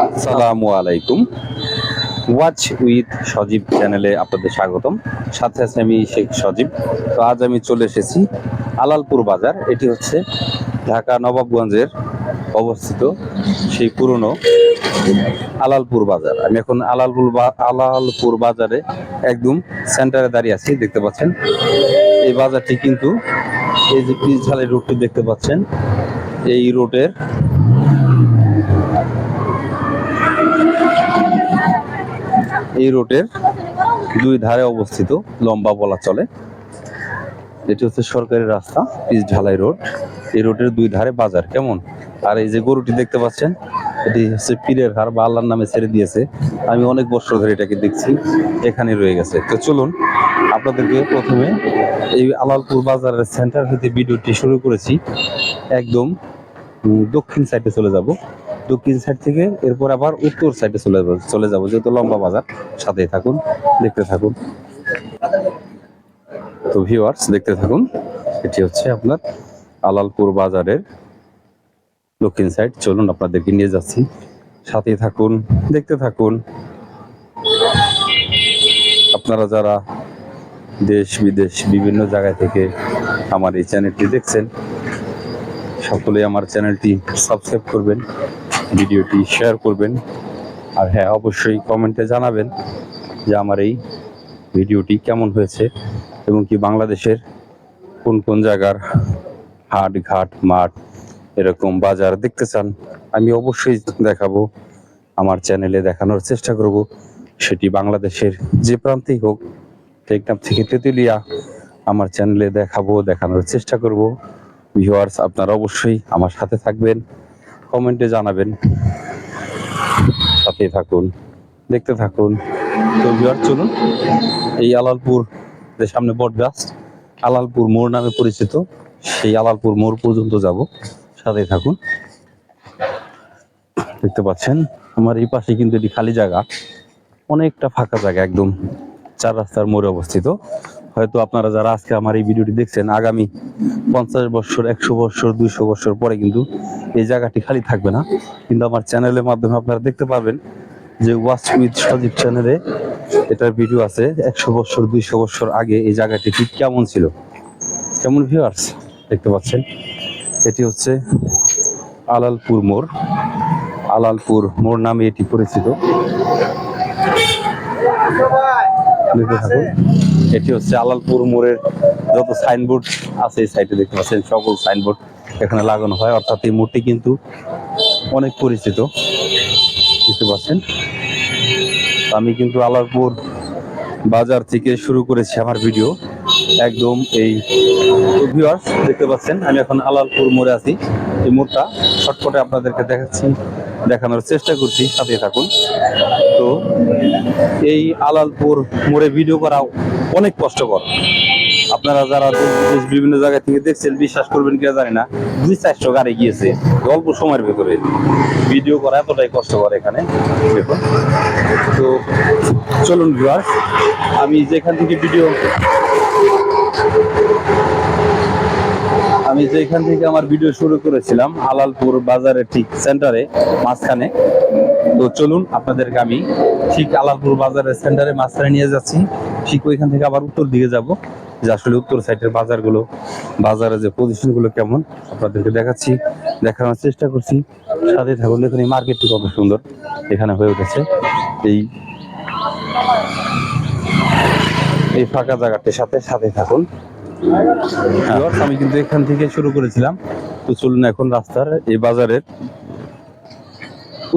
আসসালামু আলাইকুম। Watch with সজীব চ্যানেলে আপনাদের স্বাগতম। সাথে আছে আমি শেখ সজীব। তো আজ আমি চলে এসেছি আলালপুর বাজার। এটি হচ্ছে ঢাকা নবাবগঞ্জের অবস্থিত সেই পুরনো আলালপুর বাজার। আমি এখন আলালপুর আলালপুর বাজারে একদম সেন্টারে দাঁড়িয়ে আছি, দেখতে পাচ্ছেন। এই বাজারটি কিন্তু এই যে পিসঝালের রোডটি দেখতে পাচ্ছেন। এই রোডের এই রোডের দুই ধারে অবস্থিত লম্বা বলা চলে। এটি হচ্ছে সরকারি রাস্তা, পিচ ঢালাই রোড। এই রোডের দুই ধারে বাজার, কেমন? আর এই যে গরুটি দেখতে পাচ্ছেন, এটি হচ্ছে পীরের হার বা আল্লাহর নামে ছেড়ে দিয়েছে। আমি অনেক বছর ধরে এটাকে দেখছি, এখানে রয়ে গেছে। তো চলুন, আপনাদেরকে প্রথমে এই আলালপুর বাজারের সেন্টার হতে ভিডিওটি শুরু করেছি। একদম দক্ষিণ সাইডে চলে যাব। দক্ষিণ সাইড থেকে, এরপর আবার উত্তর সাইডে চলে যাব চলে যাব। যেহেতু লম্বা বাজার, সাথেই থাকুন, দেখতে থাকুন। তো ভিউয়ার্স দেখতে থাকুন, এটি হচ্ছে আপনার আলালপুর বাজারের দক্ষিণ সাইড চলুন আপনাদেরকে নিয়ে যাচ্ছি। সাথেই থাকুন, দেখতে থাকুন। আপনারা যারা দেশ, বিদেশ, বিভিন্ন জায়গা থেকে আমার এই চ্যানেলটি দেখছেন, সকলেই আমার চ্যানেলটি সাবস্ক্রাইব করবেন। ভিডিওটি শেয়ার করবেন। আর হ্যাঁ অবশ্যই কমেন্টে জানাবেন যে আমার এই ভিডিওটি কেমন হয়েছে এবং কি বাংলাদেশের কোন কোন জায়গার হাট, ঘাট, মাঠ এরকম বাজার দেখতে চান, আমি অবশ্যই দেখাবো, আমার চ্যানেলে দেখানোর চেষ্টা করব। সেটি বাংলাদেশের যে প্রান্তেই হোক টেকনাফ থেকে তেঁতুলিয়া, আমার চ্যানেলে দেখাবো, দেখানোর চেষ্টা করব। ভিউয়ার্স আপনারা অবশ্যই আমার সাথে থাকবেন। কমেন্টে জানাবেন। সাথেই থাকুন, দেখতে থাকুন। তো চলুন। এই আলালপুর, যে সামনে বট গাছ আলালপুর মোড় নামে পরিচিত, সেই আলালপুর মোড় পর্যন্ত যাব। সাথে থাকুন। দেখতে পাচ্ছেন, আমার এই পাশে কিন্তু এটি খালি জায়গা। অনেকটা ফাঁকা জায়গা একদম, চার রাস্তার মোড়ে অবস্থিত। হয়তো আপনারা যারা আজকে আমার এই ভিডিওটি দেখছেন, আগামী পঞ্চাশ বছর, একশো বছর, দুইশো বছর পরে কিন্তু এই জায়গাটি খালি থাকবে না। কিন্তু আমার চ্যানেলের মাধ্যমে আপনারা দেখতে পাবেন যে ওয়াচ উইথ সজীব চ্যানেলে এটার ভিডিও আছে, একশো বছর, দুইশো বছর আগে এই জায়গাটি ঠিক কেমন ছিল? কেমন ভিউয়ার্স দেখতে পাচ্ছেন? এটি হচ্ছে আলালপুর মোড়। আলালপুর মোড় নামে এটি পরিচিত। দেখতে থাকুন। এটি হচ্ছে আলালপুর মোড়ের যত সাইনবোর্ড আছে এই সাইডে দেখতে পাচ্ছেন সকল সাইনবোর্ড এখানে লাগানো হয়। অর্থাৎ এই মোড়টি কিন্তু অনেক পরিচিত। দেখতে পাচ্ছেন? আমি কিন্তু আলালপুর বাজার থেকে শুরু করেছি আমার ভিডিও। একদম এই ভিউয়ার্স দেখতে পাচ্ছেন? আমি এখন আলালপুর মোড়ে আছি। এই মোড়টা শর্টকটে আপনাদেরকে দেখাচ্ছি। দেখানোর চেষ্টা করছি, সাথে থাকুন। তো এই আলালপুর মোড়ে ভিডিও করা অনেক কষ্টকর। আপনারা যারা বিভিন্ন জায়গা থেকে দেখছেন, বিশ্বাস করবেন কিনা জানি না, দুই চারশো গাড়ি গিয়েছে অল্প সময়ের ভেতরে। ভিডিও করা এতটাই কষ্টকর এখানে, দেখুন। তো চলুন ভিউয়ার্স আমি যেখান থেকে ভিডিও আমি যেখান থেকে আমার ভিডিও শুরু করেছিলাম আলালপুর বাজারের ঠিক সেন্টারে মাঝখানে। তো চলুন, আপনাদেরকে আমি ঠিক আলালপুর বাজারের সেন্টারে মাঝখানে নিয়ে যাচ্ছি। ঠিক ওইখান থেকে আবার উত্তর দিকে যাব, যে আসলে উত্তর সাইডের বাজারগুলো বাজারে যে পজিশনগুলো কেমন, আপনাদেরকে দেখাচ্ছি, দেখানোর চেষ্টা করছি। সাথে থাকুন, দেখুন এই মার্কেটটি কত সুন্দর, এখানে হয়ে উঠেছে। এই এই ফাঁকা জায়গাটির সাথে সাথে থাকুন। আমি কিন্তু এখান থেকে শুরু করেছিলাম। তো চলুন এখন রাস্তার এই বাজারের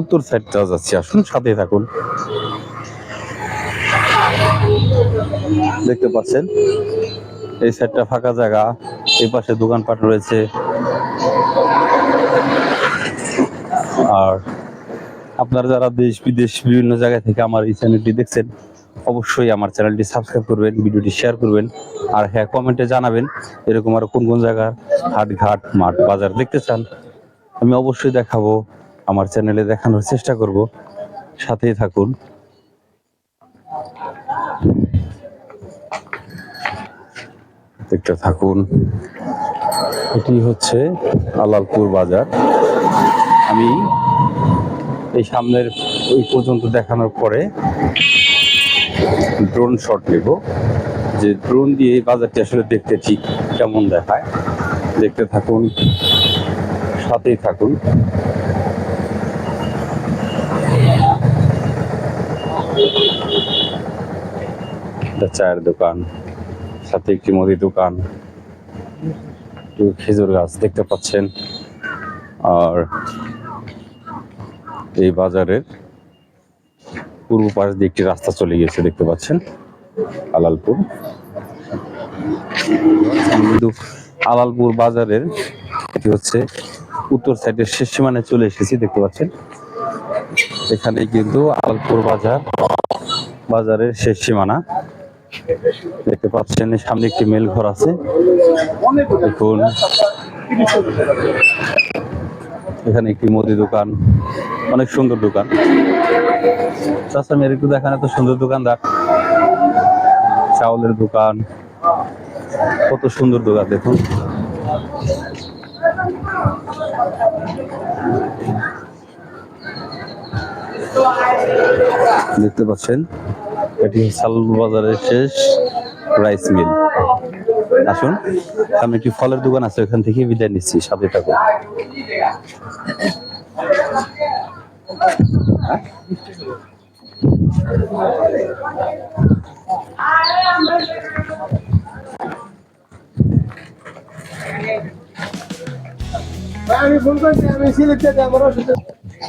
উত্তর সাইডটা যাচ্ছি। আসুন, সাথে থাকুন। দেখতে পাচ্ছেন? এই সাইডটা ফাঁকা জায়গা। এই পাশে দোকানপাট রয়েছে। আর আপনারা যারা দেশ বিদেশ বিভিন্ন জায়গা থেকে আমার এই চ্যানেলটি দেখছেন অবশ্যই আমার চ্যানেলটি সাবস্ক্রাইব করবেন, ভিডিওটি শেয়ার করবেন, আর হ্যাঁ কমেন্টে জানাবেন এরকম আর কোন কোন জায়গার হাট ঘাট মাঠ, বাজার দেখতে চান, আমি অবশ্যই দেখাবো, আমার চ্যানেলে দেখানোর চেষ্টা করব। সাথেই থাকুন। থাকুন। এটি হচ্ছে আলালপুর বাজার। আমি এই সামনের ওই পর্যন্ত দেখানোর পরে ড্রোন শট নেব। যে ড্রোন দিয়ে এই বাজারটি আসলে দেখতে ঠিক কেমন দেখায়। দেখতে থাকুন, সাথেই থাকুন। চায়ের দোকান, সাথে একটি মুদি দোকান খেজুর গাছ দেখতে পাচ্ছেন। আর এই বাজারের পূর্ব পাশ দিয়ে একটি রাস্তা চলে গিয়েছে, দেখতে পাচ্ছেন? আলালপুর। কিন্তু আলালপুর বাজারের এটি হচ্ছে উত্তর সাইডের শেষ সীমানায় চলে এসেছি, দেখতে পাচ্ছেন? এখানে কিন্তু আলালপুর বাজার, বাজারের শেষ সীমানা। দেখতে পাচ্ছেন সামনে একটি মেল ঘর আছে। দেখুন। এখানে একটি মুদি দোকান, অনেক সুন্দর দোকান। চাষা মেয়ের একটু দেখান এত সুন্দর দোকানদার। চাউলের দোকান। কত সুন্দর দোকান, দেখুন। দেখতে পাচ্ছেন? এটি সালুল বাজারের শেষ রাইস মিল। আসুন আমি একটি ফলের দোকান আছে, ওখান থেকে বিদায় নিচ্ছি, সাথে আমি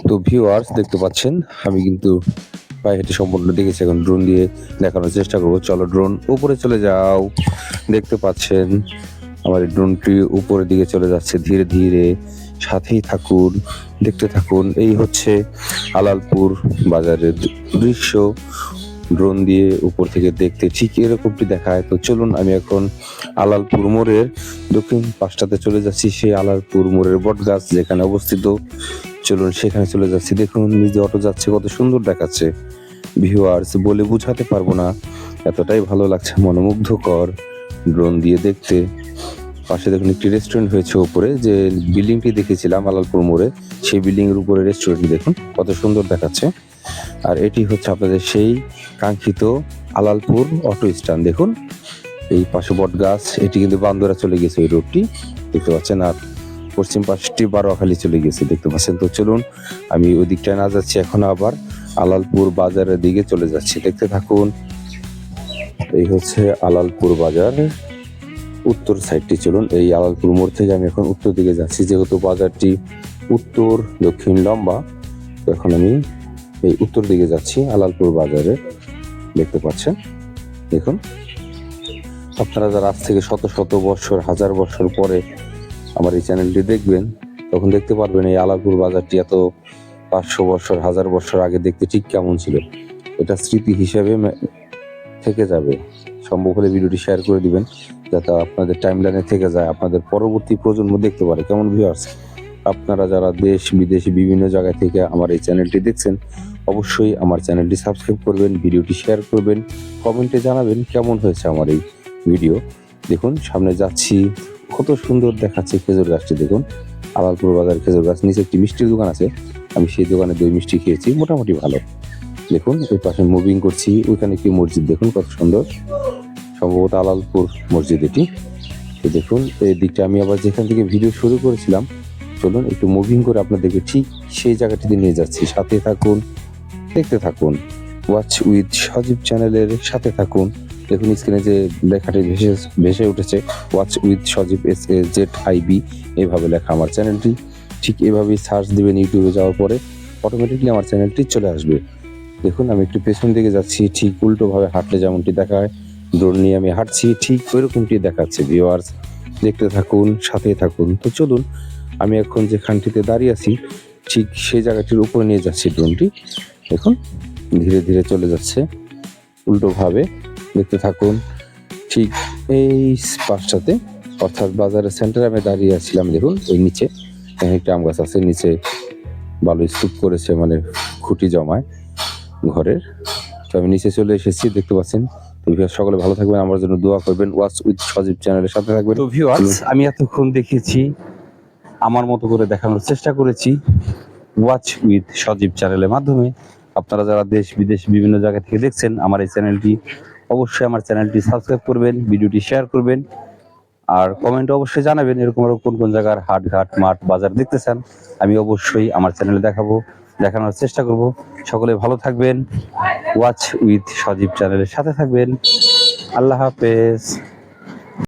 তো ভিউয়ার্স দেখতে পাচ্ছেন, আমি কিন্তু পায়ে হেঁটে সম্পূর্ণ দেখেছি, এখন ড্রোন দিয়ে দেখানোর চেষ্টা করব। চলো ড্রোন উপরে চলে যাও। দেখতে পাচ্ছেন, আমার এই ড্রোনটি উপরের দিকে চলে যাচ্ছে ধীরে ধীরে। সাথেই থাকুন। দেখতে থাকুন। এই হচ্ছে আলালপুর বাজারের দৃশ্য। ড্রোন দিয়ে উপর থেকে দেখতে ঠিক এরকমটি দেখায়। তো চলুন আমি এখন আলালপুর মোড়ের দক্ষিণ পাশটাতে চলে যাচ্ছি, সেই আলালপুর মোড়ের বট গাছ যেখানে অবস্থিত। চলুন সেখানে চলে যাচ্ছি। দেখুন, নিজে অটো যাচ্ছে, কত সুন্দর দেখাচ্ছে। ভিউয়ার্স, বলে বুঝাতে পারব না। এতটাই ভালো লাগছে, মনোমুগ্ধকর। ড্রোন দিয়ে দেখতে পাশে দেখুন একটি রেস্টুরেন্ট হয়েছে উপরে, যে বিল্ডিংটি দেখেছিলাম আলালপুর মোড়ে, সেই বিল্ডিং এর উপরে রেস্টুরেন্টটি দেখুন, কত সুন্দর দেখাচ্ছে। আর এটি হচ্ছে আপনাদের সেই কাঙ্ক্ষিত আলালপুর অটো স্ট্যান্ড দেখুন। এই পাশে বট গাছ, এটি কিন্তু বান্দরা চলে গেছে এই রোডটি দেখতে পাচ্ছেন। আর পশ্চিম পাশটি বারোয়াখালি চলে গেছে, দেখতে পাচ্ছেন। তো চলুন, আমি ওই দিকটায় না যাচ্ছি, এখন আবার আলালপুর বাজারের দিকে চলে যাচ্ছি। দেখতে থাকুন, এই হচ্ছে আলালপুর বাজার। উত্তর সাইডটি চলুন, এই আলালপুর মোড় থেকে আমি এখন উত্তর দিকে যাচ্ছি, যেহেতু বাজারটি উত্তর, দক্ষিণ লম্বা, তো এখন আমি এই উত্তর দিকে যাচ্ছি, আলালপুর বাজারে। দেখতে পাচ্ছেন? দেখুন। আপনারা যারা আজ থেকে শত শত বছর, হাজার বছর পরে আমার এই চ্যানেলটি দেখবেন, তখন দেখতে পারবেন এই আলালপুর বাজারটি এত পাঁচশো বছর, হাজার বছর আগে দেখতে ঠিক কেমন ছিল। এটা স্মৃতি হিসেবে থেকে যাবে। সম্ভব হলে ভিডিওটি শেয়ার করে দিবেন, যাতে আপনাদের টাইম লাইনে থেকে যায়, আপনাদের পরবর্তী প্রজন্ম দেখতে পারে। কেমন ভিউয়ার্স আপনারা যারা দেশ বিদেশে বিভিন্ন জায়গা থেকে আমার এই চ্যানেলটি দেখছেন, অবশ্যই আমার চ্যানেলটি সাবস্ক্রাইব করবেন, ভিডিওটি শেয়ার করবেন, কমেন্টে জানাবেন কেমন হয়েছে আমার এই ভিডিও দেখুন, সামনে যাচ্ছি, কত সুন্দর দেখাচ্ছে খেজুর গাছটি, দেখুন। আলালপুর বাজার খেজুর গাছ, নিচে একটি মিষ্টির দোকান আছে, আমি সেই দোকানে দই মিষ্টি খেয়েছি, মোটামুটি ভালো। দেখুন, এই পাশে মুভিং করছি। ওইখানে একটি মসজিদ, দেখুন কত সুন্দর। সম্ভবত আলালপুর মসজিদ এটি। তো দেখুন, এই দিকটা আমি আবার যেখান থেকে ভিডিও শুরু করেছিলাম, চলুন একটু মুভিং করে আপনাদেরকে ঠিক সেই জায়গাটিতে নিয়ে যাচ্ছি। সাথে থাকুন, দেখতে থাকুন। ওয়াচ উইথ সজীব চ্যানেলের সাথে থাকুন। দেখুন স্ক্রিনে যে লেখাটি ভেসে ভেসে উঠেছে watch with Sajib S A Z I B এইভাবে লেখা আমার চ্যানেলটি। ঠিক এভাবেই সার্চ দেবেন ইউটিউবে যাওয়ার পরে অটোমেটিকলি আমার চ্যানেলটি চলে আসবে। দেখুন, আমি একটু পেছন দিকে যাচ্ছি, ঠিক উল্টোভাবে হাঁটলে যেমনটি দেখায় ড্রোন নিয়ে আমি হাঁটছি, ঠিক ওইরকমটি দেখাচ্ছে ভিউয়ার্স দেখতে থাকুন সাথে থাকুন। তো চলুন, আমি এখন যেখানটিতে দাঁড়িয়ে আছি, ঠিক সেই জায়গাটির উপরে নিয়ে যাচ্ছি ড্রোনটি দেখুন, ধীরে ধীরে চলে যাচ্ছে, উল্টোভাবে। দেখতে থাকুন, ঠিক এই পাশটাতে, অর্থাৎ বাজারের সেন্টারে আমি দাঁড়িয়ে আছিলাম, দেখুন, ওই নিচে। একটা আম গাছ আছে, নিচে বালু স্তূপ করেছে মানে খুঁটি জমায়। ঘরের। তো আমি নিচে চলে এসেছি, দেখতে পাচ্ছেন। তো সকলে ভালো থাকবেন, আমার জন্য দোয়া করবেন। ওয়াচ উইথ সজীব চ্যানেলের সাথে থাকবেন। তো ভিউয়ার্স, আমি এতক্ষণ দেখেছি আমার মতো করে দেখানোর চেষ্টা করেছি ওয়াচ উইথ সজীব চ্যানেলের মাধ্যমে। আপনারা যারা দেশ, বিদেশ, বিভিন্ন জায়গা থেকে দেখছেন, আমার এই চ্যানেলটি, অবশ্যই আমার চ্যানেলটি সাবস্ক্রাইব করবেন, ভিডিওটি শেয়ার করবেন। আর কমেন্টে অবশ্যই জানাবেন, এরকম আরও কোন কোন জায়গার হাট ঘাট মাঠ, বাজার দেখতে চান, আমি অবশ্যই আমার চ্যানেলে দেখাবো। দেখানোর চেষ্টা করব। সকলে ভালো থাকবেন। ওয়াচ উইথ সজীব চ্যানেলের সাথে থাকবেন। আল্লাহ হাফেজ।